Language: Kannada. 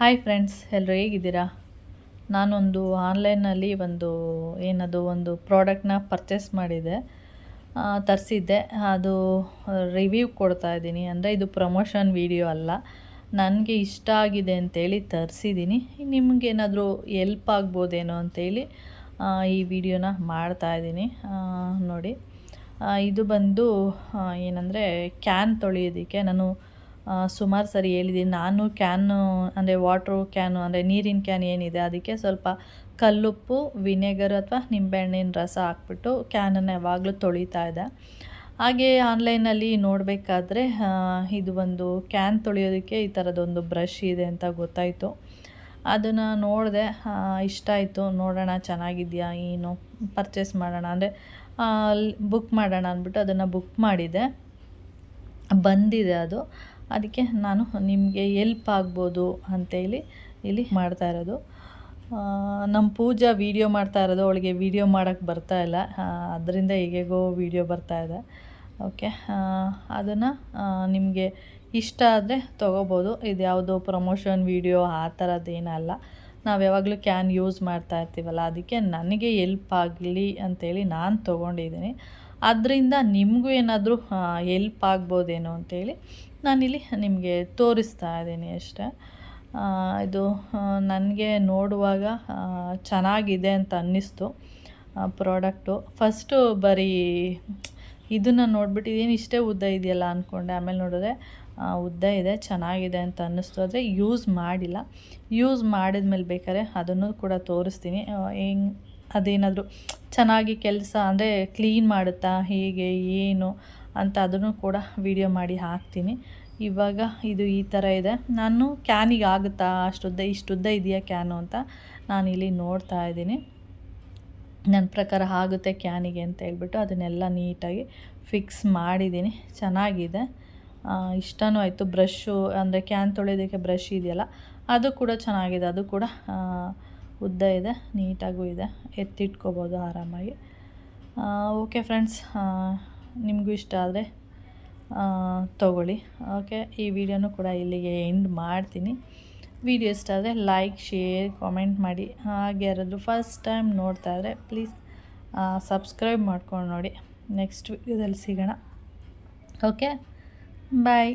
ಹಾಯ್ ಫ್ರೆಂಡ್ಸ್ ಎಲ್ಲರೂ ಹೇಗಿದ್ದೀರಾ? ನಾನೊಂದು ಆನ್ಲೈನಲ್ಲಿ ಒಂದು ಏನದು, ಒಂದು ಪ್ರಾಡಕ್ಟ್ನ ಪರ್ಚೇಸ್ ಮಾಡಿದೆ. ತರಿಸಿದ್ದೆ. ಅದು ರಿವ್ಯೂ ಕೊಡ್ತಾ ಇದ್ದೀನಿ. ಅಂದರೆ ಇದು ಪ್ರಮೋಷನ್ ವಿಡಿಯೋ ಅಲ್ಲ. ನನಗೆ ಇಷ್ಟ ಆಗಿದೆ ಅಂತೇಳಿ ತರಿಸಿದ್ದೀನಿ. ನಿಮಗೇನಾದರೂ ಎಲ್ಪ್ ಆಗ್ಬೋದೇನೋ ಅಂತೇಳಿ ಈ ವಿಡಿಯೋನ ಮಾಡ್ತಾ ಇದ್ದೀನಿ. ನೋಡಿ. ಇದು ಬಂದು ಏನಂದರೆ ಕ್ಯಾನ್ ತೊಳೆಯೋದಕ್ಕೆ ನಾನು ಸುಮಾರು ಸರಿ ಹೇಳಿದ್ದೀನಿ ನಾನು ಕ್ಯಾನು ಅಂದರೆ ವಾಟ್ರು ಕ್ಯಾನು ಅಂದರೆ ನೀರಿನ ಕ್ಯಾನ್ ಏನಿದೆ, ಅದಕ್ಕೆ ಸ್ವಲ್ಪ ಕಲ್ಲುಪ್ಪು, ವಿನೆಗರ್ ಅಥವಾ ನಿಂಬೆಹಣ್ಣಿನ ರಸ ಹಾಕ್ಬಿಟ್ಟು ಕ್ಯಾನನ್ನು ಯಾವಾಗಲೂ ತೊಳಿತಾ ಇದೆ ಹಾಗೆ ಆನ್ಲೈನಲ್ಲಿ ನೋಡಬೇಕಾದ್ರೆ ಇದು ಒಂದು ಕ್ಯಾನ್ ತೊಳೆಯೋದಕ್ಕೆ ಈ ಥರದೊಂದು ಬ್ರಷ್ ಇದೆ ಅಂತ ಗೊತ್ತಾಯಿತು. ಅದನ್ನು ನೋಡಿದೆ ಇಷ್ಟ ಆಯಿತು. ನೋಡೋಣ, ಚೆನ್ನಾಗಿದೆಯಾ, ಏನು ಪರ್ಚೇಸ್ ಮಾಡೋಣ, ಅಂದರೆ ಬುಕ್ ಮಾಡೋಣ ಅಂದ್ಬಿಟ್ಟು ಅದನ್ನು ಬುಕ್ ಮಾಡಿದೆ. ಬಂದಿದೆ ಅದು. ಅದಕ್ಕೆ ನಾನು ನಿಮಗೆ ಎಲ್ಪ್ ಆಗ್ಬೋದು ಅಂತೇಳಿ ಇಲ್ಲಿ ಮಾಡ್ತಾ ಇರೋದು. ನಮ್ಮ ಪೂಜಾ ವೀಡಿಯೋ ಮಾಡ್ತಾ ಇರೋದು. ಅವಳಿಗೆ ವೀಡಿಯೋ ಮಾಡೋಕ್ಕೆ ಬರ್ತಾ ಇಲ್ಲ. ಅದರಿಂದ ಹೇಗೆಗೋ ವೀಡಿಯೋ ಬರ್ತಾ ಇದೆ. ಓಕೆ ಅದನ್ನು ನಿಮಗೆ ಇಷ್ಟ ಆದರೆ ತೊಗೋಬೋದು. ಇದು ಯಾವುದೋ ಪ್ರಮೋಷನ್ ವೀಡಿಯೋ ಆ ಥರದ್ದೇನಲ್ಲ ನಾವು ಯಾವಾಗಲೂ ಕ್ಯಾನ್ ಯೂಸ್ ಮಾಡ್ತಾ ಇರ್ತೀವಲ್ಲ, ಅದಕ್ಕೆ ನನಗೆ ಎಲ್ಪ್ ಆಗಲಿ ಅಂತೇಳಿ ನಾನು ತೊಗೊಂಡಿದ್ದೀನಿ. ಅದರಿಂದ ನಿಮಗೂ ಏನಾದರೂ ಎಲ್ಪ್ ಆಗ್ಬೋದೇನೋ ಅಂತೇಳಿ ನಾನಿಲ್ಲಿ ನಿಮಗೆ ತೋರಿಸ್ತಾ ಇದ್ದೀನಿ ಅಷ್ಟೇ. ಇದು ನನಗೆ ನೋಡುವಾಗ ಚೆನ್ನಾಗಿದೆ ಅಂತ ಅನ್ನಿಸ್ತು ಪ್ರಾಡಕ್ಟು ಫಸ್ಟು ಬರೀ ಇದನ್ನು ನೋಡ್ಬಿಟ್ಟು, ಇದೇನು ಇಷ್ಟೇ ಉದ್ದ ಇದೆಯಲ್ಲ ಅಂದ್ಕೊಂಡೆ ಆಮೇಲೆ ನೋಡಿದ್ರೆ ಉದ್ದ ಇದೆ, ಚೆನ್ನಾಗಿದೆ ಅಂತ ಅನ್ನಿಸ್ತು. ಆದರೆ ಯೂಸ್ ಮಾಡಿಲ್ಲ. ಯೂಸ್ ಮಾಡಿದ ಮೇಲೆ ಬೇಕಾದ್ರೆ ಅದನ್ನು ಕೂಡ ತೋರಿಸ್ತೀನಿ. ಹೆಂಗೆ ಅದೇನಾದರೂ ಚೆನ್ನಾಗಿ ಕೆಲಸ ಅಂದರೆ ಕ್ಲೀನ್ ಮಾಡುತ್ತಾ, ಹೇಗೆ, ಏನು ಅಂತ ಅದನ್ನು ಕೂಡ ವಿಡಿಯೋ ಮಾಡಿ ಹಾಕ್ತೀನಿ. ಇವಾಗ ಇದು ಈ ಥರ ಇದೆ. ನಾನು ಕ್ಯಾನಿಗೆ ಆಗುತ್ತಾ, ಅಷ್ಟುದ್ದ, ಇಷ್ಟುದ್ದ ಇದೆಯಾ ಕ್ಯಾನು ಅಂತ ನಾನು ಇಲ್ಲಿ ನೋಡ್ತಾ ಇದ್ದೀನಿ. ನನ್ನ ಪ್ರಕಾರ ಆಗುತ್ತೆ ಕ್ಯಾನಿಗೆ ಅಂತ ಹೇಳ್ಬಿಟ್ಟು ಅದನ್ನೆಲ್ಲ ನೀಟಾಗಿ ಫಿಕ್ಸ್ ಮಾಡಿದ್ದೀನಿ. ಚೆನ್ನಾಗಿದೆ. ಇಷ್ಟನೂ ಆಯಿತು. ಬ್ರಷ್ಷು ಅಂದರೆ ಕ್ಯಾನ್ ತೊಳೆಯೋದಕ್ಕೆ ಬ್ರಷ್ ಇದೆಯಲ್ಲ, ಅದು ಕೂಡ ಚೆನ್ನಾಗಿದೆ. ಅದು ಕೂಡ ಉದ್ದ ಇದೆ, ನೀಟಾಗೂ ಇದೆ. ಎತ್ತಿಟ್ಕೋಬೋದು ಆರಾಮಾಗಿ. ಓಕೆ ಫ್ರೆಂಡ್ಸ್ ನಿಮಗೂ ಇಷ್ಟ ಆದರೆ ತಗೊಳ್ಳಿ. ಓಕೆ ಈ ವಿಡಿಯೋನೂ ಕೂಡ ಇಲ್ಲಿಗೆ ಎಂಡ್ ಮಾಡ್ತೀನಿ. ವಿಡಿಯೋ ಇಷ್ಟ ಆದರೆ ಲೈಕ್ ಶೇರ್ ಕಾಮೆಂಟ್ ಮಾಡಿ. ಹಾಗೆ ಯಾರಾದರೂ ಫಸ್ಟ್ ಟೈಮ್ ನೋಡ್ತಾ ಇದ್ದರೆ ಪ್ಲೀಸ್ ಸಬ್ಸ್ಕ್ರೈಬ್ ಮಾಡ್ಕೊಂಡು ನೋಡಿ. ನೆಕ್ಸ್ಟ್ ವಿಡಿಯೋದಲ್ಲಿ ಸಿಗೋಣ. Okay bye